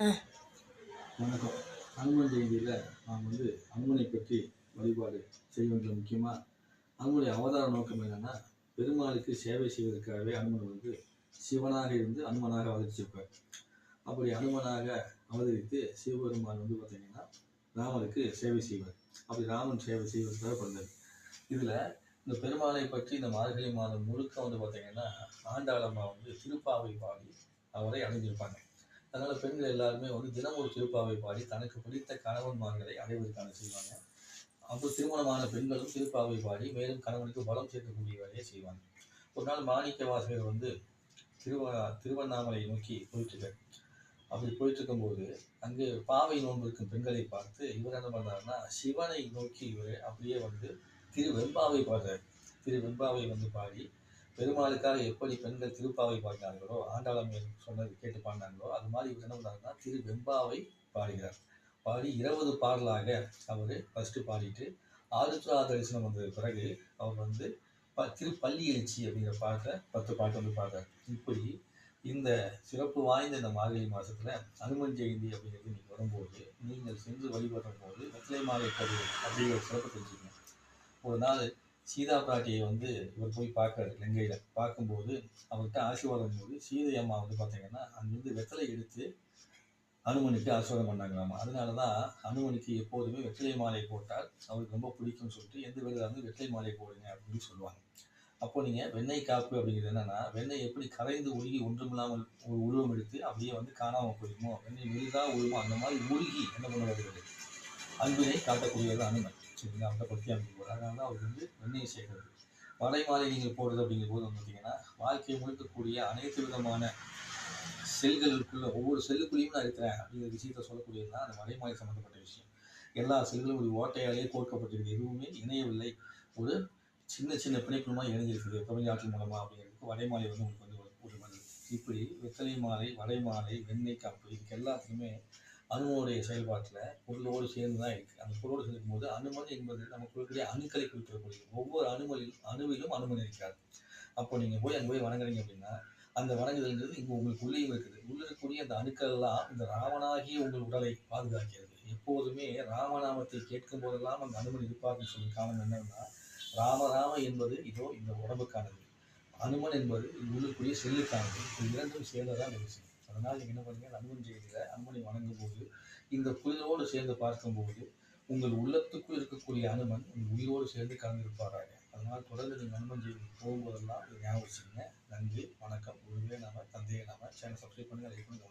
வணக்கம். அனுமன் ஜெயந்தியில் நாம் வந்து அனுமனை பற்றி வழிபாடு செய்வதில் முக்கியமாக அனுமனுடைய அவதார நோக்கம் என்னன்னா பெருமாளுக்கு சேவை செய்வதற்காகவே அனுமன் வந்து சிவனாக இருந்து அனுமனாக அவதரிச்சிருப்பார். அப்படி அனுமனாக அவதரித்து சிவபெருமான் வந்து பார்த்தீங்கன்னா ராமனுக்கு சேவை செய்வார். அப்படி ராமன் சேவை செய்வதற்காக பிறந்தது இதில் இந்த பெருமாளை பற்றி இந்த மார்கழி மாதம் முழுக்க வந்து பார்த்தீங்கன்னா ஆண்டாளம்மா வந்து திருப்பாவை பாடி அவரை அடைஞ்சிருப்பாங்க அதனால பெண்கள் எல்லாருமே வந்து தினம் ஒரு திருப்பாவை பாடி தனக்கு பிடித்த கணவன்மார்களை அடைவதற்கான செய்வாங்க. அப்போ திருமணமான பெண்களும் திருப்பாவை பாடி மேலும் கணவனுக்கு பலம் சேர்க்கக்கூடிய வேலையை செய்வாங்க. ஒரு நாள் மாணிக்க வாசகர் வந்து திருவ திருவண்ணாமலை நோக்கி போயிட்டு அப்படி போயிட்டு இருக்கும்போது அங்கு பாவை நோன்பு இருக்கும் பெண்களை பார்த்து இவர் என்ன பண்ணாருன்னா சிவனை நோக்கி இவர் அப்படியே வந்து திரு வெண்பாவை பாடுறார். திரு வெண்பாவை வந்து பாடி பெருமாளுக்காக எப்படி பெண்கள் திருப்பாவை பாடினார்களோ ஆண்டாளம் சொன்னது கேட்டு பாடினாங்களோ அது மாதிரி இவர் என்ன பண்ணாருன்னா திரு வெம்பாவை பாடுகிறார். பாடி இருபது பாடலாக அவர் ஃபஸ்ட்டு பாடிட்டு ஆருத்ரா தரிசனம் வந்த பிறகு அவர் வந்து ப திருப்பள்ளி எழுச்சி அப்படிங்கிற பாட்டை பத்து பாட்டு வந்து பாடுறார். இப்படி இந்த சிறப்பு வாய்ந்த இந்த மார்கழி மாதத்தில் அனுமன் ஜெயந்தி அப்படிங்கிறது நீங்கள் வரும்போது நீங்கள் சென்று வழிபடும் போது வெற்றிலை மாலை கருவு அப்படிங்கிற சிறப்பு தெரிஞ்சுக்கணும். ஒரு நாள் சீதா பிராட்டியை வந்து இவர் போய் பார்க்குறாரு லங்கையில். பார்க்கும்போது அவர்கிட்ட ஆசீர்வாதம் போது சீதை அம்மா வந்து பார்த்தீங்கன்னா அங்கேருந்து வெத்தலை எடுத்து அனுமனுக்கு ஆசீர்வாதம் பண்ணாங்களாமா. அதனால தான் அனுமனுக்கு எப்போதுமே வெற்றிலை மாலை போட்டால் அவருக்கு ரொம்ப பிடிக்கும்னு சொல்லிட்டு எந்த வேலையில் வந்து வெற்றிலை மாலை போடுங்க அப்படின்னு சொல்லுவாங்க. அப்போ நீங்கள் வெண்ணெய் காப்பு அப்படிங்கிறது என்னன்னா வெண்ணெய் எப்படி கரைந்து உருகி ஒன்றுமில்லாமல் ஒரு உருவம் எடுத்து அப்படியே வந்து காணாமல் போயிடுமோ? வெண்ணெய் மெழுகாக உருவமோ அந்த மாதிரி உருகி என்ன பண்ண வருகிறது அன்பினை காட்டக்கூடியது அனுமன். சரிங்களா அந்த பற்றி அமைக்க போகிறார் அதனால தான் அவர் வந்து வெண்ணெய் சேர்க்கிறது வலை மாலை நீங்கள் போடுறது அப்படிங்கிற போது வந்து பார்த்தீங்கன்னா வாழ்க்கையை முழுக்கக்கூடிய அனைத்து விதமான செல்களுக்குள்ள ஒவ்வொரு செல்லுக்குள்ளேயும் நான் இருக்கிறேன் அப்படிங்கிற விஷயத்த சொல்லக்கூடியது தான் அந்த வலைமாலை சம்மந்தப்பட்ட விஷயம். எல்லா செல்களும் ஒரு ஓட்டையாலே கோர்க்கப்பட்டிருக்கு எதுவுமே இணையவில்லை. ஒரு சின்ன சின்ன பிணைப்புமா இணைஞ்சிருக்குது. பிரபஞ்ச ஆற்றல் மூலமா அப்படிங்கிறதுக்கு வடைமாலை வந்து உங்களுக்கு வந்து ஒரு- ஒரு பதில் இப்படி வெத்தலை மாலை வடைமாலை வெண்ணெய் காப்பு இதுக்கு எல்லாத்துக்குமே அணுவோடைய செயல்பாட்டில் பொருளோடு சேர்ந்து தான் இருக்குது அந்த பொருளோடு சேர்க்கும் போது அணுமன் என்பது நமக்குள்ளே அணுக்களை குறிப்பிடக்கூடிய ஒவ்வொரு அணுமலிலும் அணுவிலும் அணுமன் இருக்கிறார் அப்போ நீங்கள் போய் அங்கே போய் வணங்குறீங்க அப்படின்னா அந்த வணங்குதல்ங்கிறது இங்கே உங்களுக்கு உள்ளேயும் இருக்குது. உள்ள இருக்கக்கூடிய அந்த அணுக்கள் எல்லாம் இந்த ராமனாகிய உங்கள் உடலை பாதுகாக்கிறது. எப்போதுமே ராமநாமத்தை கேட்கும் போதெல்லாம் அந்த அனுமன் இருப்பார்னு சொல்லி காரணம் என்னன்னா ராம ராம என்பது இதோ இந்த உடம்புக்கானது. அனுமன் என்பது உள்ளக்கூடிய உள்ளுக்குரிய செல்லுக்கானது. இது இரண்டும் சேர்ந்ததான் இந்த விஷயம். அதனால் நீங்கள் என்ன பண்ணுங்கள் அன்பன் செய்தியில் அன்பனை வணங்கும் போது இந்த புயலோடு சேர்ந்து பார்க்கும்போது உங்கள் உள்ளத்துக்குள் இருக்கக்கூடிய அனுமன் உங்கள் உயிரோடு சேர்ந்து கலந்திருப்பாராங்க. அதனால் தொடர்ந்து நீங்கள் அனுமன் செய்தி போகும்போதெல்லாம் ஞாபகம் வச்சுக்கோங்க நன்றி வணக்கம். உருவே நாம தந்தையை நாம. சேனல் சப்ஸ்கிரைப் பண்ணி லைக் பண்ணுங்க